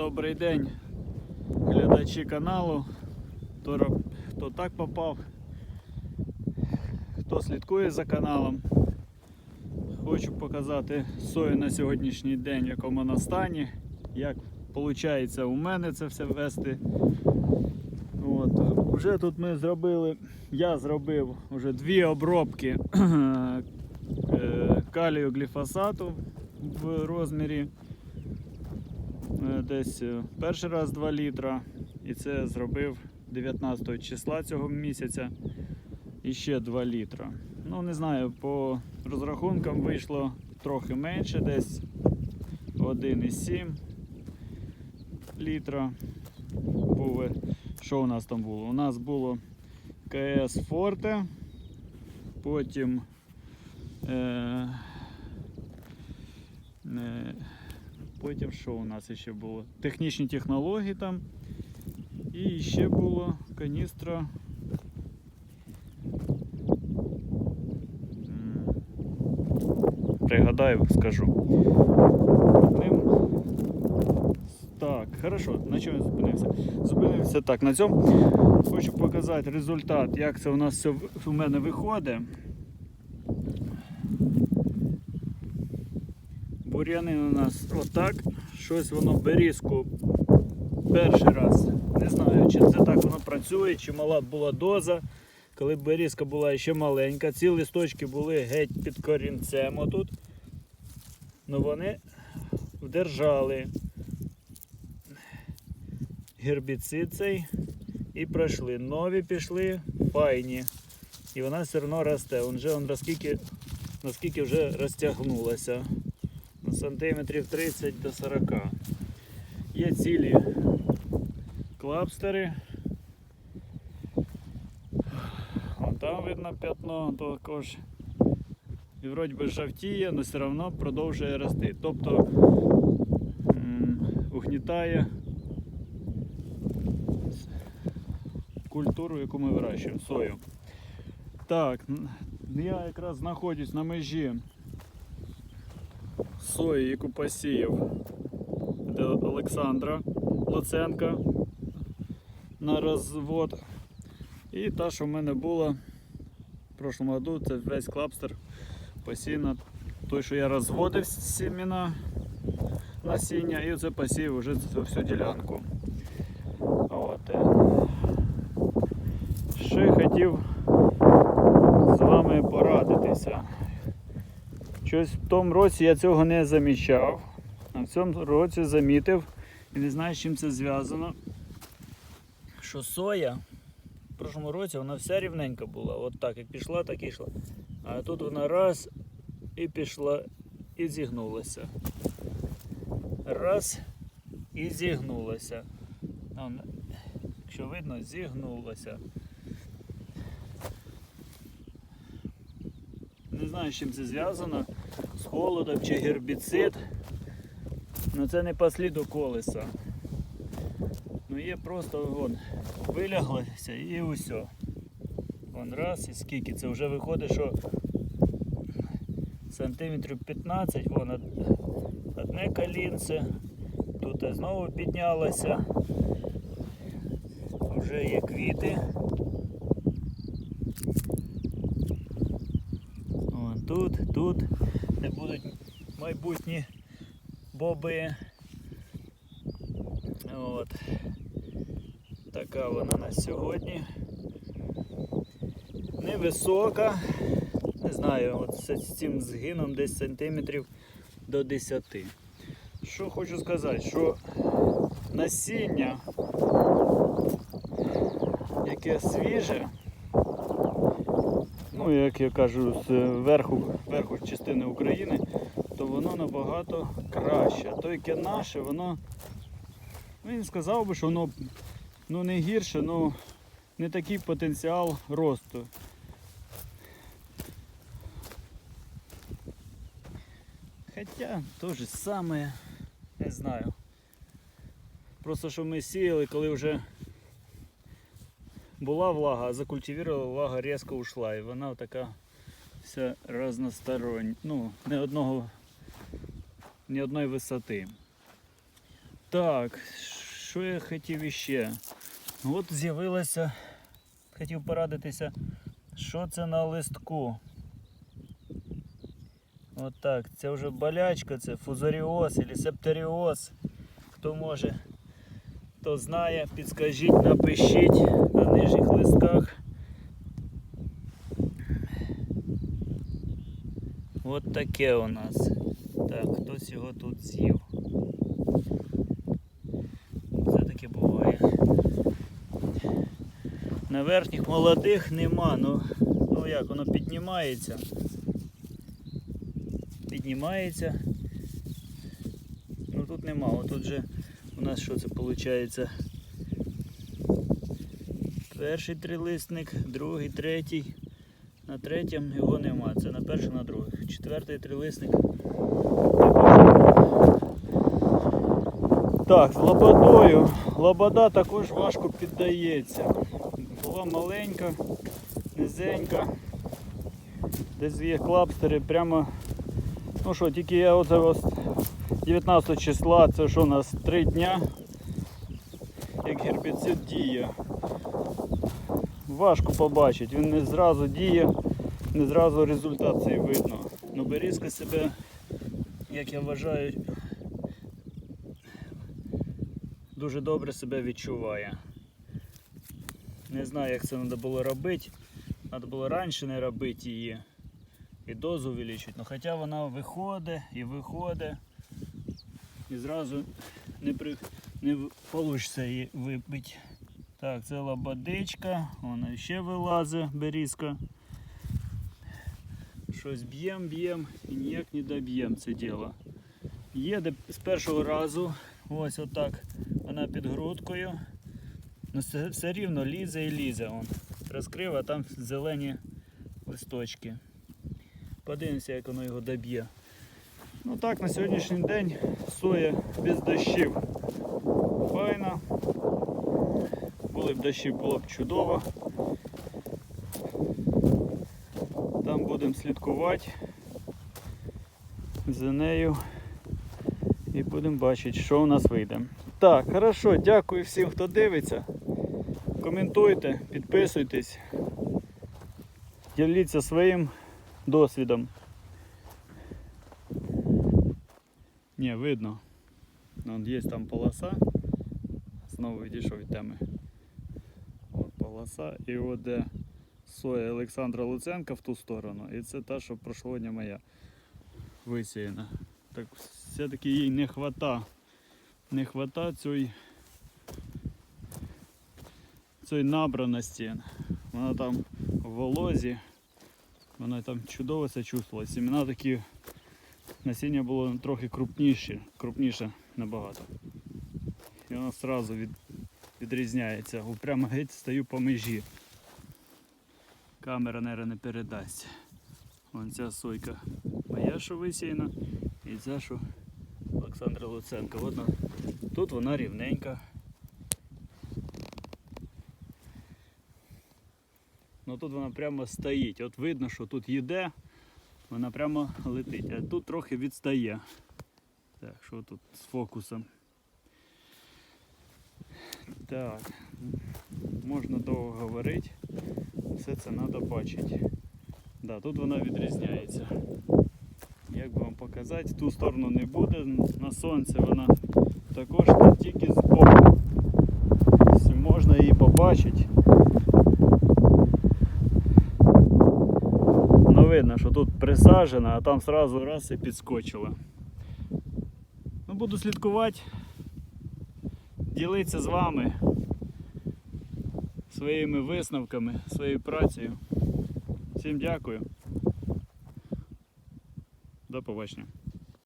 Добрий день, глядачі каналу. Хто, так попав, хто слідкує за каналом. Хочу показати сою на сьогоднішній день, в якому вона стані, як виходить у мене це все вести. От. Вже тут ми зробили, я зробив вже дві обробки е, калію гліфосату в розмірі десь е, перший раз 2 літра. І це зробив 19 числа цього місяця. І ще 2 літра. Ну, не знаю, по розрахункам вийшло трохи менше, десь 1,7 літра. Е, що у нас там було? У нас було КС Форте, потім е, е, потім що у нас ще було? Технічні технології там. І ще було каністра. Пригадаю, скажу. Ним... Так, хорошо, на чому я зупинився? Зупинився так, на цьому хочу показати результат, як це у нас все в- мене виходить. Бур'яни у нас отак. Щось воно берізку перший раз. Не знаю, чи це так воно працює, чи мала була доза. Коли берізка була ще маленька, ці листочки були геть під корінцем отут. Ну вони вдержали гербіцид цей і пройшли. Нові пішли, файні. І вона все одно росте. Он он наскільки, наскільки вже розтягнулася. Сантиметрів 30 до 40. Є цілі клапстери. Вон там видно п'ятно також. І вроді би жовтіє, але все одно продовжує рости. Тобто угнітає культуру, яку ми вирощуємо, сою. Так, я якраз знаходжусь на межі сої, яку посіяв до Олександра Луценка на розвод. І та, що в мене була в прошлому году, це весь клапстер посіяно. Той, що я розводив з сімена насіння, і це посів вже всю ділянку. От. Ще хотів з вами порадитися. Щось в тому році я цього не замічав, а в цьому році замітив і не знаю, з чим це зв'язано. Що соя в прошлому році вона вся рівненька була. От так, як пішла, так і йшла. А тут вона раз і пішла і зігнулася. Раз і зігнулася. Вон, Якщо видно, зігнулася. Не знаю, з чим це зв'язано, з холодом чи гербіцид. Ну це не по сліду колеса. Ну є просто вон, виляглося і усе. Вон раз і скільки це вже виходить, що сантиметрів 15, вон одне колінце, тут знову піднялося. Вже є квіти. Вон тут, тут, де будуть майбутні боби. От. Така вона на сьогодні. Невисока. Не знаю, от з цим згином десь сантиметрів до 10. Що хочу сказати, що насіння, яке свіже, ну як я кажу, з верху, верху частини України, то воно набагато краще. То, яке наше, воно. Ну, не сказав би, що воно ну, не гірше, ну не такий потенціал росту. Хоча то же саме, не знаю. Просто що ми сіяли, коли вже була влага, а закультивувала, влага різко ушла. І вона така вся разностороння. Ну, не одного, ні одної висоти. Так, що я хотів іще? От з'явилося, хотів порадитися, що це на листку. От так, це вже болячка, це фузаріоз або септоріоз. Хто може, хто знає, підскажіть, напишіть От таке у нас. Так, хтось його тут з'їв. Це таке буває. На верхніх молодих нема, ну, ну як, воно піднімається. Піднімається. Ну тут нема, отут же у нас що це виходить? Перший трилисник, другий, третій. На третьому його нема. Це на перший, на другий. Четвертий трилисник. Так, з лободою. Лобода також важко піддається. Була маленька, низенька. Десь є клапстери прямо. Ну що, тільки я оце ось 19 числа, це що у нас 3 дня, як гербіцид діє. Важко побачити, він не зразу діє, не зразу результат цей видно. Ну берізка себе, як я вважаю, дуже добре себе відчуває. Не знаю, як це треба було робити. Треба було раніше не робити її і дозу увеличити. Ну, хоча вона виходить і виходить. І зразу не, при... не вийде її вибити. Так, це лободичка, вона ще вилазить, берізка. Щось б'єм, б'єм і ніяк не доб'єм це діло. Їде з першого разу, ось отак, вона під грудкою. Ну все, все рівно лізе і лізе. Он. Розкрив, а там зелені листочки. Подивимося, як воно його доб'є. Ну так, на сьогоднішній день соя без дощів. Файна. Були б дощі, було б чудово. Там будемо слідкувати за нею і будемо бачити, що у нас вийде. Так, хорошо, дякую всім, хто дивиться. Коментуйте, підписуйтесь, діліться своїм досвідом. Не, видно. Вон є там полоса. Знову відійшов від теми. От полоса. І от де соя Олександра Луценка в ту сторону. І це та, що прошлогодня моя висіяна. Так все-таки їй не хвата. Не хвата цієї цієї набраності. Вона там в волозі. Вона там чудово себе чувствувала. Сімена такі насіння було трохи крупніше, крупніше набагато. І воно одразу від, відрізняється. Прямо геть стою по межі. Камера, мабуть, не передасть. Вон ця сойка моя, що висіяна, і ця, що Олександра Луценка. От тут вона рівненька. Ну тут вона прямо стоїть. От видно, що тут їде, вона прямо летить. А тут трохи відстає. Так, що тут з фокусом? Так, можна довго говорити. Все це треба бачити. Да, тут вона відрізняється. Як би вам показати, ту сторону не буде, на сонце вона також не тільки з боку. Можна її побачити. Ну видно, що тут присаджена, а там сразу раз і підскочила. Ну, буду слідкувати, ділитися з вами своїми висновками, своєю працею. Всім дякую. До побачення.